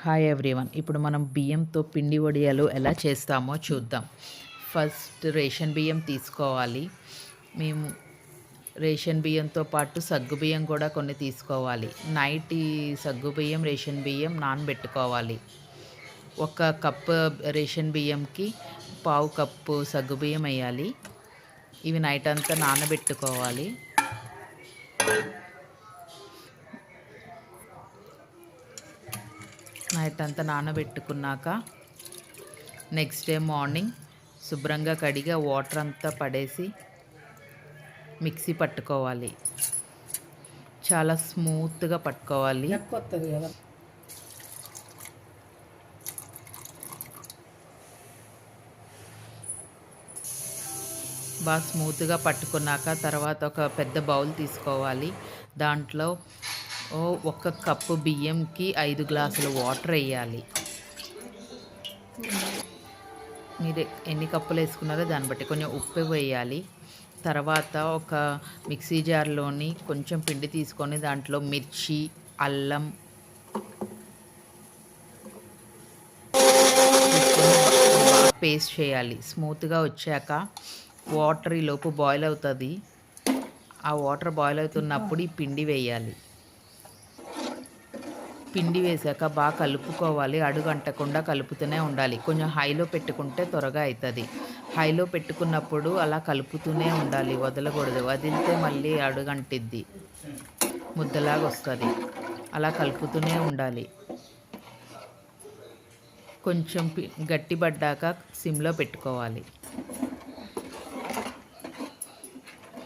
Hi everyone ఇప్పుడు మనం బియ్యంతో పిండి వడియాలు ఎలా చేస్తామో చూద్దాం. ఫస్ట్ రేషన్ బియ్యం తీసుకోవాలి. మేము రేషన్ బియ్యంతో పాటు సగ్గు బియ్యం కూడా కొన్ని తీసుకోవాలి. నైట్ ఈ సగ్గు బియ్యం రేషన్ బియ్యం నానబెట్టుకోవాలి. ఒక కప్పు రేషన్ బియ్యంకి పావు కప్పు సగ్గు బియ్యం వేయాలి. ఇవి నైట్ అంతా నానబెట్టుకోవాలి. నైట్ అంతా నానబెట్టుకున్నాక నెక్స్ట్ డే మార్నింగ్ శుభ్రంగా కడిగి వాటర్ అంతా పడేసి మిక్సీ పట్టుకోవాలి. చాలా స్మూత్గా పట్టుకోవాలి. బాగా స్మూత్గా పట్టుకున్నాక తర్వాత ఒక పెద్ద బౌల్ తీసుకోవాలి. దాంట్లో ఒక కప్పు బియ్యంకి ఐదు గ్లాసులు వాటర్ వేయాలి. మీరు ఎన్ని కప్పులు వేసుకున్నారో దాన్ని బట్టి కొంచెం ఉప్పు వేయాలి. తర్వాత ఒక మిక్సీ జార్లోని కొంచెం పిండి తీసుకొని దాంట్లో మిర్చి అల్లం పేస్ట్ చేయాలి. స్మూత్గా వచ్చాక వాటర్ ఈలోపు లోపు బాయిల్ అవుతుంది. ఆ వాటర్ బాయిల్ అవుతున్నప్పుడు ఈ పిండి వేయాలి. పిండి వేసాక బాగా కలుపుకోవాలి. అడుగంటకుండా కలుపుతూనే ఉండాలి. కొంచెం హైలో పెట్టుకుంటే త్వరగా అవుతుంది హైలో పెట్టుకున్నప్పుడు అలా కలుపుతూనే ఉండాలి. వదలకూడదు. వదిలితే మళ్ళీ అడుగంటిద్ది. ముద్దలాగా వస్తుంది. అలా కలుపుతూనే ఉండాలి. కొంచెం పి- గట్టిపడ్డాక సిమ్లో పెట్టుకోవాలి.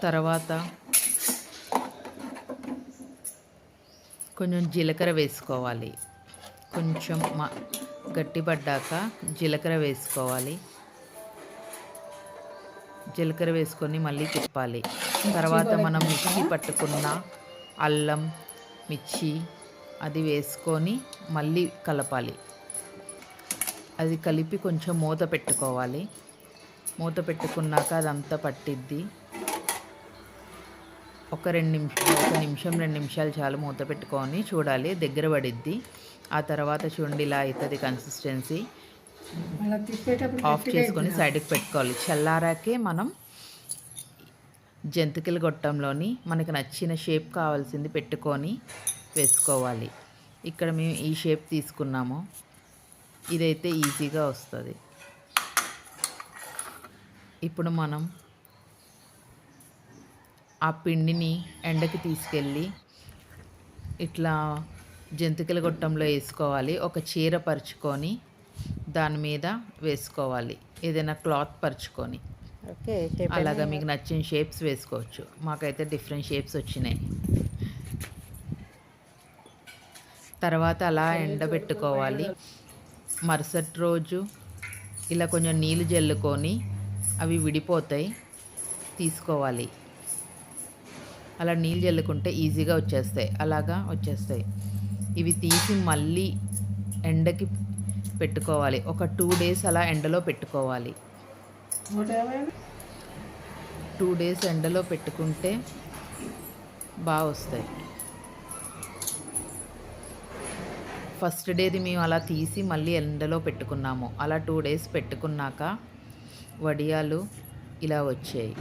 తర్వాత కొంచెం జీలకర్ర వేసుకోవాలి. కొంచెం మా గట్టిపడ్డాక జీలకర్ర వేసుకోవాలి. జీలకర్ర వేసుకొని మళ్ళీ తిప్పాలి. తర్వాత మనం మిక్సీ పట్టుకున్న అల్లం మిర్చి అది వేసుకొని మళ్ళీ కలపాలి. అది కలిపి కొంచెం మూత పెట్టుకోవాలి. మూత పెట్టుకున్నాక అదంతా పట్టిద్ది. ఒక రెండు నిమిషం ఒక నిమిషం రెండు నిమిషాలు చాలు మూత పెట్టుకొని చూడాలి. దగ్గర పడిద్ది. ఆ తర్వాత చూడండి ఇలా అవుతుంది కన్సిస్టెన్సీ ఆఫ్ చేసుకొని సైడ్కి పెట్టుకోవాలి. చల్లారాకే మనం జంతికల గొట్టంలోని మనకు నచ్చిన షేప్ కావాల్సింది పెట్టుకొని వేసుకోవాలి. ఇక్కడ మేము ఈ షేప్ తీసుకున్నాము. ఇదైతే ఈజీగా వస్తుంది. ఇప్పుడు మనం ఆ పిండిని ఎండకి తీసుకెళ్ళి ఇట్లా జంతికల గొట్టంలో వేసుకోవాలి. ఒక చీర పరుచుకొని దాని మీద వేసుకోవాలి. ఏదైనా క్లాత్ పరుచుకొని. ఓకే అలాగా మీకు నచ్చిన షేప్స్ వేసుకోవచ్చు. మాకైతే డిఫరెంట్ షేప్స్ వచ్చినాయి. తర్వాత అలా ఎండబెట్టుకోవాలి మరుసటి రోజు ఇలా కొంచెం నీళ్ళు జల్లుకొని అవి విడిపోతాయి. తీసుకోవాలి. అలా నీళ్ళు చల్లుకుంటే ఈజీగా వచ్చేస్తాయి. అలాగా వచ్చేస్తాయి. ఇవి తీసి మళ్ళీ ఎండకి పెట్టుకోవాలి. ఒక టూ డేస్ అలా ఎండలో పెట్టుకోవాలి. టూ డేస్ ఎండలో పెట్టుకుంటే బాగా వస్తాయి. ఫస్ట్ డేది మేము అలా తీసి మళ్ళీ ఎండలో పెట్టుకున్నాము. అలా టూ డేస్ పెట్టుకున్నాక వడియాలు ఇలా వచ్చాయి.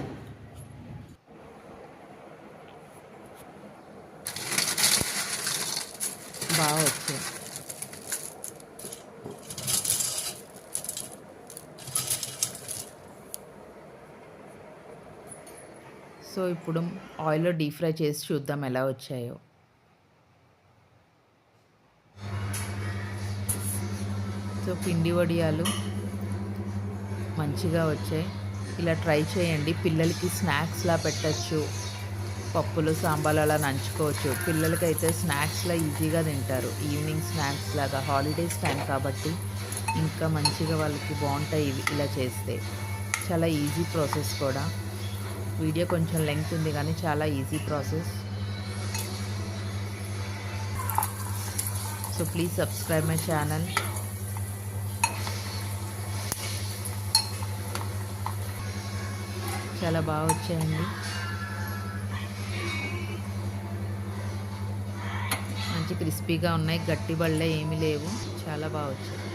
బాగా వచ్చాయి సో ఇప్పుడు ఆయిల్లో డీప్ ఫ్రై చేసి చూద్దాం ఎలా వచ్చాయో. సో పిండి వడియాలు మంచిగా వచ్చాయి. ఇలా ట్రై చేయండి. పిల్లలకి స్నాక్స్లా పెట్టచ్చు. పప్పులు సాంబార్లు అలా నంచుకోవచ్చు. పిల్లలకైతే స్నాక్స్లా ఈజీగా తింటారు. ఈవినింగ్ స్నాక్స్ లాగా. హాలిడేస్ టైం కాబట్టి ఇంకా మంచిగా వాళ్ళకి బాగుంటాయి ఇవి ఇలా చేస్తే. చాలా ఈజీ ప్రాసెస్ కూడా. వీడియో కొంచెం లెంగ్త్ ఉంది కానీ చాలా easy process. So please subscribe my channel. చాలా బాగా వచ్చాయండి. క్రిస్పీగా ఉన్నాయి. గట్టి బళ్ళే ఏమీ లేవు. చాలా బాగా వచ్చాయి.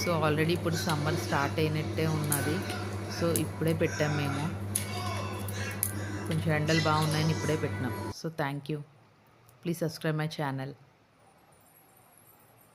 సో ఆల్రెడీ ఇప్పుడు సమ్మర్ స్టార్ట్ అయినట్టే ఉన్నది. సో ఇప్పుడే పెట్టాం మేము. కొంచెం ఎండలు బాగున్నాయని ఇప్పుడే పెట్టినాం. So thank you. Please subscribe my channel.